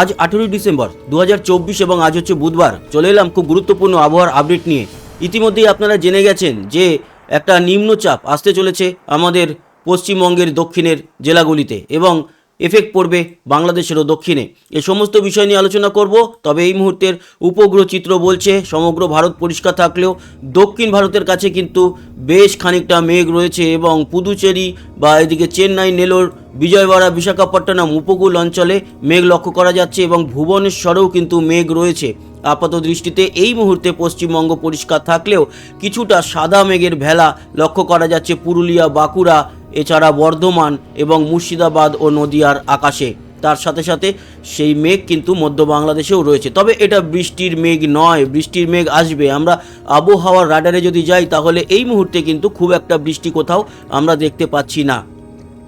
আজ আঠেরোই ডিসেম্বর দু হাজার চব্বিশ এবং আজ হচ্ছে বুধবার। চলে এলাম খুব গুরুত্বপূর্ণ আবহাওয়ার আপডেট নিয়ে। ইতিমধ্যেই আপনারা জেনে গেছেন যে একটা নিম্নচাপ আসতে চলেছে আমাদের পশ্চিমবঙ্গের দক্ষিণের জেলাগুলিতে এবং এফেক্ট পড়বে বাংলাদেশেরও দক্ষিণে। এ সমস্ত বিষয় নিয়ে আলোচনা করব, তবে এই মুহূর্তের উপগ্রহ চিত্র বলছে, সমগ্র ভারত পরিষ্কার থাকলেও দক্ষিণ ভারতের কাছে কিন্তু বেশ খানিকটা মেঘ রয়েছে এবং পুদুচেরি বা এদিকে চেন্নাই, নেলোর বিজয়বাড়া বিশাখাপট্টনম উপকূল অঞ্চলে মেঘ লক্ষ্য করা যাচ্ছে এবং ভুবনেশ্বরেও কিন্তু মেঘ রয়েছে। আপাত দৃষ্টিতে এই মুহূর্তে পশ্চিমবঙ্গ পরিষ্কার থাকলেও কিছুটা সাদা মেঘের ভেলা লক্ষ্য করা যাচ্ছে পুরুলিয়া, বাঁকুড়া এছাড়া বর্ধমান এবং মুর্শিদাবাদ ও নদিয়ার আকাশে। তার সাথে সাথে সেই মেঘ কিন্তু মধ্য বাংলাদেশেও রয়েছে। তবে এটা বৃষ্টির মেঘ নয়, বৃষ্টির মেঘ আসবে। আমরা আবহাওয়ার রাডারে যদি যাই, তাহলে এই মুহূর্তে কিন্তু খুব একটা বৃষ্টি কোথাও আমরা দেখতে পাচ্ছি না।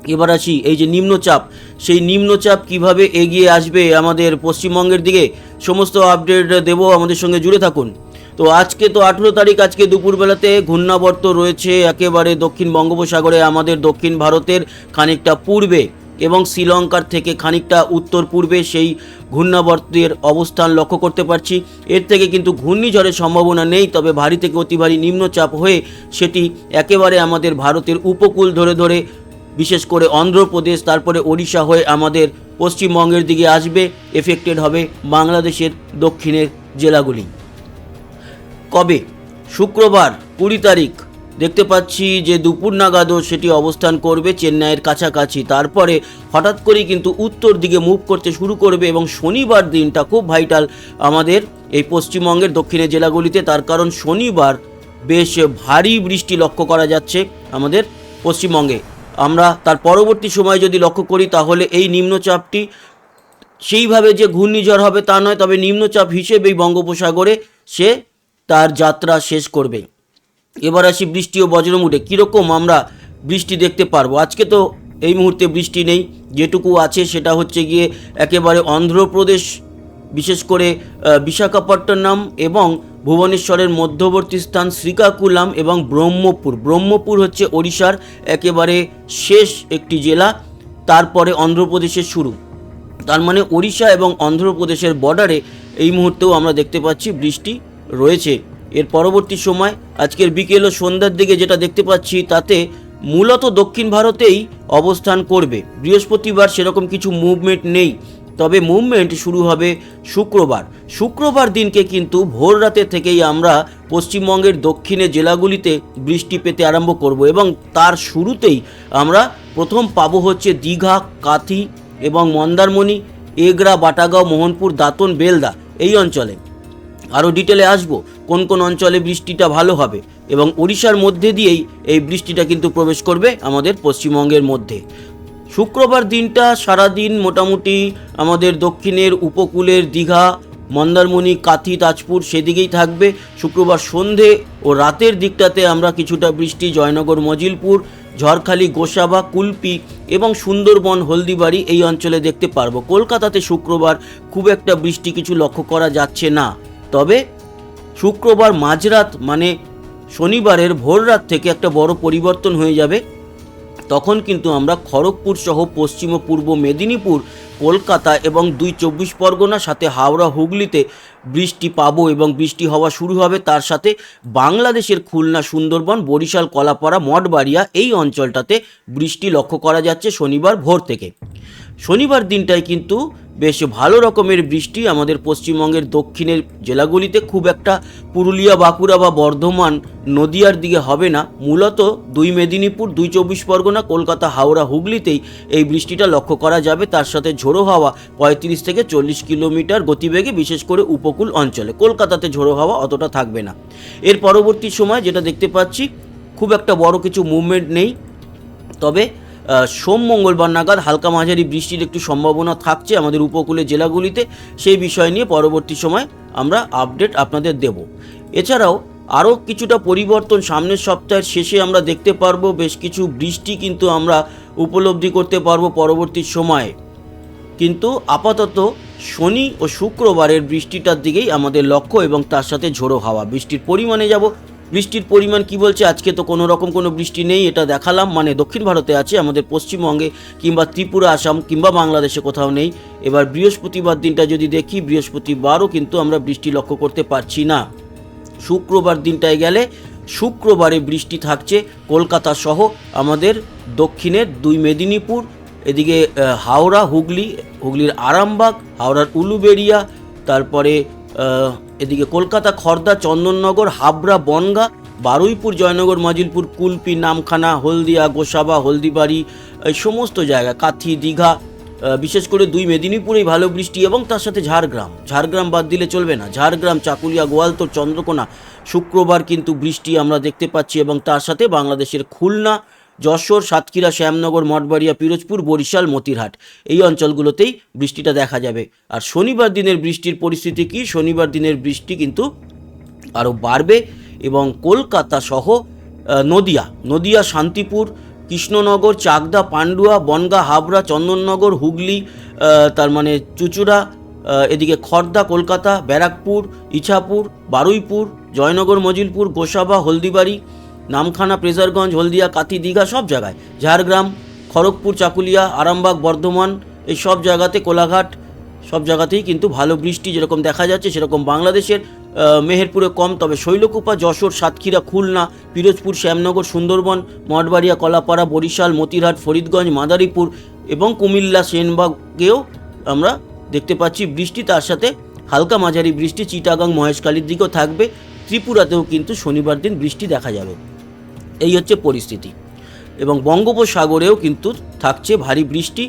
এবার আসি, এই যে নিম্নচাপ, সেই নিম্নচাপ কীভাবে এগিয়ে আসবে আমাদের পশ্চিমবঙ্গের দিকে? সমস্ত আপডেট দেব আমাদের সঙ্গে, জুড়ে থাকুন। তো আজকে তো আঠেরো তারিখ, আজকে দুপুরবেলাতে ঘূর্ণাবর্ত রয়েছে একেবারে দক্ষিণ বঙ্গোপসাগরে, আমাদের দক্ষিণ ভারতের খানিকটা পূর্বে এবং শ্রীলঙ্কার থেকে খানিকটা উত্তর পূর্বে সেই ঘূর্ণাবর্তের অবস্থান লক্ষ্য করতে পারছি। এর থেকে কিন্তু ঘূর্ণিঝড়ের সম্ভাবনা নেই, তবে ভারী থেকে অতি ভারী নিম্নচাপ হয়ে সেটি একেবারে আমাদের ভারতের উপকূল ধরে ধরে, বিশেষ করে অন্ধ্রপ্রদেশ, তারপরে ওড়িশা হয়ে আমাদের পশ্চিমবঙ্গের দিকে আসবে এফেক্টেড হবে বাংলাদেশের দক্ষিণের জেলাগুলি। কবে? শুক্রবার, কুড়ি তারিখ। দেখতে পাচ্ছি যে দুপুর নাগাদও সেটি অবস্থান করবে চেন্নাইয়ের কাছাকাছি। তারপরে হঠাৎ করেই কিন্তু উত্তর দিকে মুভ করতে শুরু করবে এবং শনিবার দিনটা খুব ভাইটাল আমাদের এই পশ্চিমবঙ্গের দক্ষিণের জেলাগুলিতে। তার কারণ শনিবার বেশ ভারী বৃষ্টি লক্ষ্য করা যাচ্ছে আমাদের পশ্চিমবঙ্গে। আমরা তার পরবর্তী সময় যদি লক্ষ্য করি তাহলে এই নিম্নচাপটি সেইভাবে যে ঘূর্ণিঝড় হবে তা নয়, তবে নিম্নচাপ হিসেবেই বঙ্গোপসাগরে সে তার যাত্রা শেষ করবে। এবার আসি বৃষ্টি ও বজ্রমুটে কীরকম আমরা বৃষ্টি দেখতে পারব? আজকে তো এই মুহূর্তে বৃষ্টি নেই। যেটুকু আছে সেটা হচ্ছে গিয়ে একেবারে অন্ধ্রপ্রদেশ, বিশেষ করে বিশাখাপট্টনম এবং ভুবনেশ্বরের মধ্যবর্তী স্থান শ্রীকাকুলাম এবং ব্রহ্মপুর। ব্রহ্মপুর হচ্ছে ওড়িশার একেবারে শেষ একটি জেলা। তারপরে অন্ধ্রপ্রদেশের শুরু। তার মানে ওড়িশা এবং অন্ধ্রপ্রদেশের বর্ডারে এই মুহূর্তেও আমরা দেখতে পাচ্ছি বৃষ্টি। রয়েছে। এর পরবর্তী সময়, আজকের বিকেল ও সন্ধ্যার দিকে যেটা দেখতে পাচ্ছি, তাতে মূলত দক্ষিণ ভারতেই অবস্থান করবে। বৃহস্পতিবার সেরকম কিছু মুভমেন্ট নেই। তবে মুভমেন্ট শুরু হবে শুক্রবার। শুক্রবার দিনকে কিন্তু ভোর রাতে থেকেই আমরা পশ্চিমবঙ্গের দক্ষিণে জেলাগুলিতে বৃষ্টি পেতে আরম্ভ করব এবং তার শুরুতেই আমরা প্রথম পাবো হচ্ছে দীঘা, কাথি এবং মন্দারমণি, এগরা, বাটাগাঁও, মোহনপুর, দাঁতন, বেলদা এই অঞ্চলে। আরও ডিটেলে আসব কোন কোন অঞ্চলে বৃষ্টিটা ভালো হবে এবং ওড়িশার মধ্যে দিয়েই এই বৃষ্টিটা কিন্তু প্রবেশ করবে আমাদের পশ্চিমবঙ্গের মধ্যে। শুক্রবার দিনটা সারাদিন মোটামুটি আমাদের দক্ষিণের উপকূলের দীঘা, মন্দারমণি, কাথি, তাজপুর সেদিকেই থাকবে। শুক্রবার সন্ধে ও রাতের দিকটাতে আমরা কিছুটা বৃষ্টি, জয়নগর, মজিলপুর, ঝড়খালি, গোসাবা, কুলপি এবং সুন্দরবন, হলদিবাড়ি এই অঞ্চলে দেখতে পারব। কলকাতাতে শুক্রবার খুব একটা বৃষ্টি কিছু লক্ষ্য করা যাচ্ছে না। তবে শুক্রবার মাঝরাত মানে শনিবারের ভোর রাত থেকে একটা বড় পরিবর্তন হয়ে যাবে। তখন কিন্তু আমরা খড়গপুর সহ পশ্চিম ও পূর্ব মেদিনীপুর, কলকাতা এবং দুই চব্বিশ পরগনা সাথে হাওড়া হুগলিতে বৃষ্টি পাবো এবং বৃষ্টি হওয়া শুরু হবে। তার সাথে বাংলাদেশের খুলনা, সুন্দরবন, বরিশাল, কলাপাড়া, মঠবাড়িয়া এই অঞ্চলটাতে বৃষ্টি লক্ষ্য করা যাচ্ছে শনিবার ভোর থেকে। শনিবার দিনটায় কিন্তু বেশ ভালো রকমের বৃষ্টি আমাদের পশ্চিমবঙ্গের দক্ষিণের জেলাগুলিতে খুব একটা পুরুলিয়া, বাঁকুড়া বা বর্ধমান নদিয়ার দিকে হবে না। মূলত দুই মেদিনীপুর, দুই চব্বিশ পরগনা, কলকাতা, হাওড়া, হুগলিতেই এই বৃষ্টিটা লক্ষ্য করা যাবে। তার সাথে ঝোড়ো হাওয়া পঁয়ত্রিশ থেকে চল্লিশ কিলোমিটার গতিবেগে, বিশেষ করে উপকূল অঞ্চলে। কলকাতাতে ঝোড়ো হাওয়া অতটা থাকবে না। এর পরবর্তী সময় যেটা দেখতে পাচ্ছি, খুব একটা বড় কিছু মুভমেন্ট নেই। তবে সোম, মঙ্গলবার নাগাদ হালকা মাঝারি বৃষ্টির একটু সম্ভাবনা থাকছে আমাদের উপকূলের জেলাগুলিতে। সেই বিষয় নিয়ে পরবর্তী সময় আমরা আপডেট আপনাদের দেব। এছাড়াও আরও কিছুটা পরিবর্তন সামনের সপ্তাহের শেষে আমরা দেখতে পারব, বেশ কিছু বৃষ্টি কিন্তু আমরা উপলব্ধি করতে পারব পরবর্তী সময়ে। কিন্তু আপাতত শনি ও শুক্রবারের বৃষ্টিটার দিকেই আমাদের লক্ষ্য এবং তার সাথে ঝোড়ো হাওয়া। বৃষ্টির পরিমাণে যাব বৃষ্টির পরিমাণ কি বলছে? আজকে তো কোনো রকম কোনো বৃষ্টি নেই, এটা দেখালাম। মানে দক্ষিণ ভারতে আছে, আমাদের পশ্চিমবঙ্গে কিংবা ত্রিপুরা, আসাম কিংবা বাংলাদেশে কোথাও নেই। এবার বৃহস্পতিবার দিনটা যদি দেখি, বৃহস্পতিবারও কিন্তু আমরা বৃষ্টি লক্ষ্য করতে পারছি না। শুক্রবার দিনটায় গেলে শুক্রবারে বৃষ্টি থাকছে কলকাতা সহ আমাদের দক্ষিণের দুই মেদিনীপুর, এদিকে হাওড়া, হুগলি, হুগলির আরামবাগ, হাওড়ার উলুবেড়িয়া, তারপরে এদিকে কলকাতা, খর্দা, চন্দননগর, হাবড়া, বনগা, বারুইপুর, জয়নগর, মাজিলপুর, কুলপি, নামখানা, হলদিয়া, গোসাবা, হলদিবাড়ি, এই সমস্ত জায়গা, কাথি, দীঘা বিশেষ করে দুই মেদিনীপুরেই ভালো বৃষ্টি এবং তার সাথে ঝাড়গ্রাম। ঝাড়গ্রাম বাদ দিলে চলবে না। ঝাড়গ্রাম, চাকুলিয়া গোয়ালতোর চন্দ্রকোনা, শুক্রবার কিন্তু বৃষ্টি আমরা দেখতে পাচ্ছি এবং তার সাথে বাংলাদেশের খুলনা যশোর, সাতক্ষীরা, শ্যামনগর, মঠবাড়িয়া, পিরোজপুর, বরিশাল, মতিরহাট। এই অঞ্চলগুলোতেই বৃষ্টিটা দেখা যাবে। আর শনিবার দিনের বৃষ্টির পরিস্থিতি কি? শনিবার দিনের বৃষ্টি কিন্তু আরও বাড়বে এবং কলকাতা সহ নদিয়া নদিয়া, শান্তিপুর, কৃষ্ণনগর, চাকদা, পান্ডুয়া, বনগা, হাবড়া, চন্দননগর, হুগলি তার মানে চুচুড়া এদিকে খর্দা, কলকাতা, ব্যারাকপুর, ইছাপুর, বারুইপুর, জয়নগর, মজিলপুর, গোসাবা, হলদিবাড়ি নামখানা প্রেজারগঞ্জ হলদিয়া, কাতি, দীঘা সব জায়গায়। ঝাড়গ্রাম, খড়গপুর, চাকুলিয়া, আরামবাগ, বর্ধমান, এই সব জায়গাতে কোলাঘাট, সব জায়গাতেই কিন্তু ভালো বৃষ্টি যেরকম দেখা যাচ্ছে, সেরকম বাংলাদেশের মেহেরপুরে কম। তবে শৈলকুপা, যশোর, সাতক্ষীরা, খুলনা, পিরোজপুর, শ্যামনগর, সুন্দরবন, মঠবাড়িয়া, কলাপাড়া, বরিশাল, মতিরহাট, ফরিদগঞ্জ, মাদারীপুর এবং কুমিল্লা, সেনবাগেও আমরা দেখতে পাচ্ছি বৃষ্টি। তার সাথে হালকা মাঝারি বৃষ্টি, চিটাগাং, মহেশখালীর দিকেও থাকবে। ত্রিপুরাতেও কিন্তু শনিবার দিন বৃষ্টি দেখা যাবে। এই হচ্ছে পরিস্থিতি। এবং বঙ্গোপসাগরেও কিন্তু থাকছে ভারী বৃষ্টি।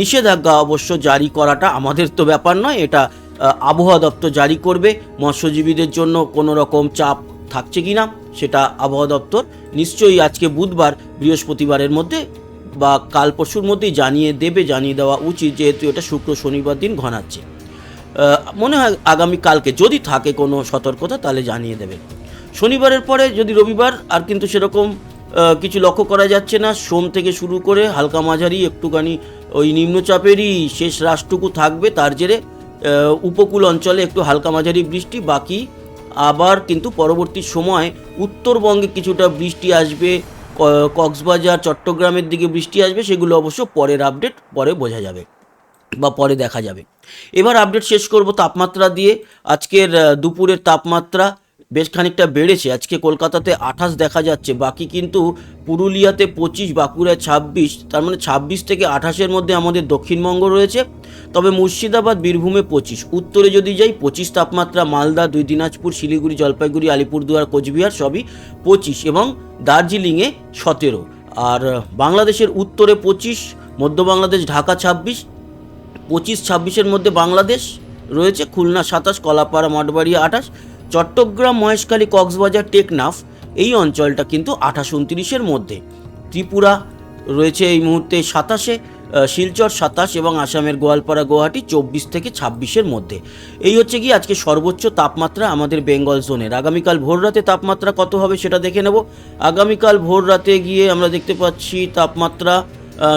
নিষেধাজ্ঞা অবশ্য জারি করাটা আমাদের তো ব্যাপার নয়, এটা আবহাওয়া দপ্তর জারি করবে। মৎস্যজীবীদের জন্য কোনো রকম চাপ থাকছে কি না সেটা আবহাওয়া দপ্তর নিশ্চয়ই আজকে বুধবার, বৃহস্পতিবারের মধ্যে বা কাল পরশুর মধ্যেই জানিয়ে দেবে, জানিয়ে দেওয়া উচিত যেহেতু এটা শুক্র শনিবার দিন ঘনাচ্ছে। মনে হয় আগামী কালকে যদি থাকে কোনো সতর্কতা তাহলে জানিয়ে দেবে। শনিবারের পরে যদি রবিবার, আর কিন্তু সেরকম কিছু লক্ষ্য করা যাচ্ছে না। সোম থেকে শুরু করে হালকা মাঝারি, একটুখানি ওই নিম্নচাপেরই শেষ রাশটুকু থাকবে। তার জেরে উপকূল অঞ্চলে একটু হালকা মাঝারি বৃষ্টি, বাকি আবার কিন্তু পরবর্তী সময় উত্তরবঙ্গে কিছুটা বৃষ্টি আসবে কক্সবাজার, চট্টগ্রামের দিকে বৃষ্টি আসবে, সেগুলো অবশ্য পরের আপডেট, পরে বোঝা যাবে বা পরে দেখা যাবে। এবার আপডেট শেষ করব তাপমাত্রা দিয়ে। আজকের দুপুরের তাপমাত্রা বেশ খানিকটা বেড়েছে। আজকে কলকাতাতে আঠাশ দেখা যাচ্ছে। বাকি কিন্তু পুরুলিয়াতে পঁচিশ, বাঁকুড়ায় ছাব্বিশ, তার মানে ছাব্বিশ থেকে আঠাশের মধ্যে আমাদের দক্ষিণবঙ্গ রয়েছে। তবে মুর্শিদাবাদ, বীরভূমে পঁচিশ, উত্তরে যদি যাই পঁচিশ তাপমাত্রা, মালদা, দুই দিনাজপুর, শিলিগুড়ি, জলপাইগুড়ি, আলিপুরদুয়ার, কোচবিহার সবই পঁচিশ এবং দার্জিলিংয়ে সতেরো। আর বাংলাদেশের উত্তরে পঁচিশ, মধ্য বাংলাদেশ, ঢাকা ছাব্বিশ, পঁচিশ ছাব্বিশের মধ্যে বাংলাদেশ রয়েছে খুলনা সাতাশ, কলাপাড়া, মঠবাড়িয়া আঠাশ চট্টগ্রাম মহেশখালী কক্সবাজার টেকনাফ, এই অঞ্চলটা কিন্তু আঠাশ উনত্রিশের মধ্যে। ত্রিপুরা রয়েছে এই মুহূর্তে সাতাশে শিলচর সাতাশ এবং আসামের গোয়ালপাড়া গুয়াহাটি চব্বিশ থেকে ছাব্বিশের মধ্যে। এই হচ্ছে কি আজকে সর্বোচ্চ তাপমাত্রা আমাদের বেঙ্গল জোনের। আগামীকাল ভোর রাতে তাপমাত্রা কত হবে সেটা দেখে নেব। আগামীকাল ভোর রাতে গিয়ে আমরা দেখতে পাচ্ছি তাপমাত্রা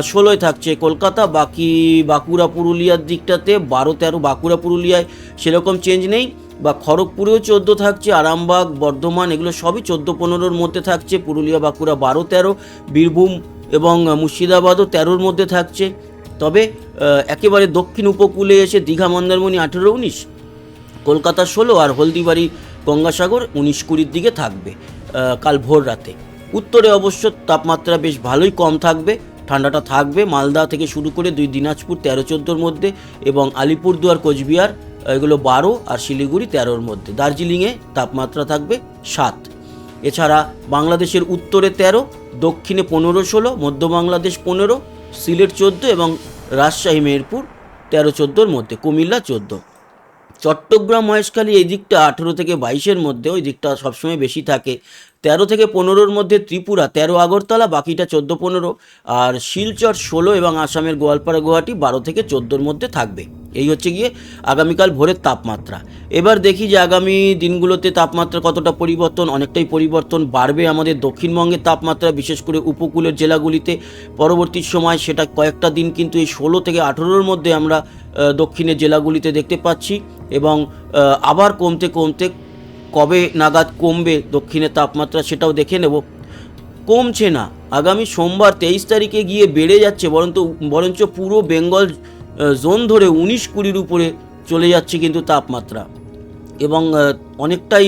ষোলোয় থাকছে। কলকাতা, বাকি বাঁকুড়া, পুরুলিয়ার দিকটাতে বারো, তেরো, বাঁকুড়া, পুরুলিয়ায় সেরকম চেঞ্জ নেই। বা খড়গপুরেও চোদ্দ থাকছে, আরামবাগ, বর্ধমান, এগুলো সবই চোদ্দ, পনেরোর মধ্যে থাকছে। পুরুলিয়া, বাঁকুড়া বারো, তেরো, বীরভূম এবং মুর্শিদাবাদও তেরোর মধ্যে থাকছে। তবে একেবারে দক্ষিণ উপকূলে এসে দীঘা, মন্দারমণি আঠেরো, উনিশ, কলকাতা ষোলো আর হলদিবাড়ি, গঙ্গাসাগর উনিশ, কুড়ির দিকে থাকবে কাল ভোর রাতে। উত্তরে অবশ্য তাপমাত্রা বেশ ভালোই কম থাকবে। ঠান্ডাটা থাকবে। মালদা থেকে শুরু করে দুই দিনাজপুর তেরো চোদ্দোর মধ্যে এবং আলিপুরদুয়ার, কোচবিহার, এগুলো বারো আর শিলিগুড়ি তেরোর মধ্যে। দার্জিলিংয়ে তাপমাত্রা থাকবে সাত। এছাড়া বাংলাদেশের উত্তরে তেরো, দক্ষিণে পনেরো ষোলো, মধ্য বাংলাদেশ পনেরো, সিলেট চোদ্দ এবং রাজশাহী, মেহেরপুর তেরো চোদ্দোর মধ্যে, কুমিল্লা চোদ্দ। চট্টগ্রাম, মহেশখালী এই দিকটা আঠেরো থেকে বাইশের মধ্যে, ওই দিকটা সবসময় বেশি থাকে। তেরো থেকে পনেরোর মধ্যে ত্রিপুরা, তেরো আগরতলা, বাকিটা চোদ্দ পনেরো। আর শিলচর ষোলো এবং আসামের গোয়ালপাড়া গুয়াহাটি বারো থেকে চোদ্দোর মধ্যে থাকবে। এই হচ্ছে গিয়ে আগামীকাল ভোরের তাপমাত্রা। এবার দেখি যে আগামী দিনগুলোতে তাপমাত্রা কতটা পরিবর্তন, অনেকটাই পরিবর্তন বাড়বে আমাদের দক্ষিণবঙ্গের তাপমাত্রা, বিশেষ করে উপকূলের জেলাগুলিতে। পরবর্তী সময় সেটা কয়েকটা দিন কিন্তু এই ষোলো থেকে আঠেরোর মধ্যে আমরা দক্ষিণের জেলাগুলিতে দেখতে পাচ্ছি এবং আবার কমতে কমতে কবে নাগাদ কমবে দক্ষিণের তাপমাত্রা সেটাও দেখে নেব। কমছে না। আগামী সোমবার তেইশ তারিখে গিয়ে বেড়ে যাচ্ছে বরঞ্চ বরঞ্চ পুরো বেঙ্গল জোন ধরে উনিশ কুড়ির উপরে চলে যাচ্ছে কিন্তু তাপমাত্রা। এবং অনেকটাই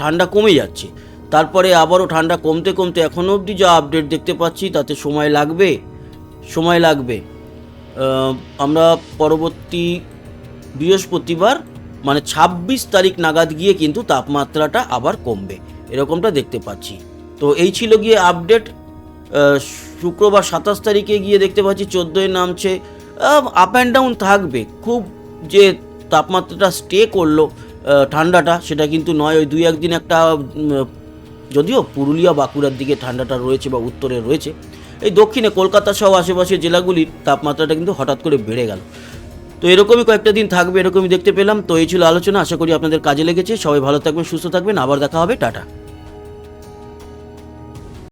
ঠান্ডা কমে যাচ্ছে। তারপরে আবারও ঠান্ডা কমতে কমতে এখনও অবধি যা আপডেট দেখতে পাচ্ছি, তাতে সময় লাগবে সময় লাগবে। আমরা পরবর্তী বৃহস্পতিবার মানে ছাব্বিশ তারিখ নাগাদ গিয়ে কিন্তু তাপমাত্রাটা আবার কমবে। এরকমটা দেখতে পাচ্ছি। তো এই ছিল গিয়ে আপডেট। শুক্রবার সাতাশ তারিখে গিয়ে দেখতে পাচ্ছি চোদ্দোয় নামছে। আপ অ্যান্ড ডাউন থাকবে। খুব যে তাপমাত্রাটা স্টে করল ঠান্ডাটা, সেটা কিন্তু নয়। ওই দুই একদিন একটা যদিও পুরুলিয়া, বাঁকুড়ার দিকে ঠান্ডাটা রয়েছে বা উত্তরে রয়েছে। এই দক্ষিণে কলকাতা সহ আশেপাশের জেলাগুলির তাপমাত্রাটা কিন্তু হঠাৎ করে বেড়ে গেল। তো এরকমই কয়েকটা দিন থাকবে, এরকমই দেখতে পেলাম। তো এই ছিল আলোচনা, আশা করি আপনাদের কাজে লেগেছে। সবাই ভালো থাকবেন, সুস্থ থাকবেন। আবার দেখা হবে, টাটা।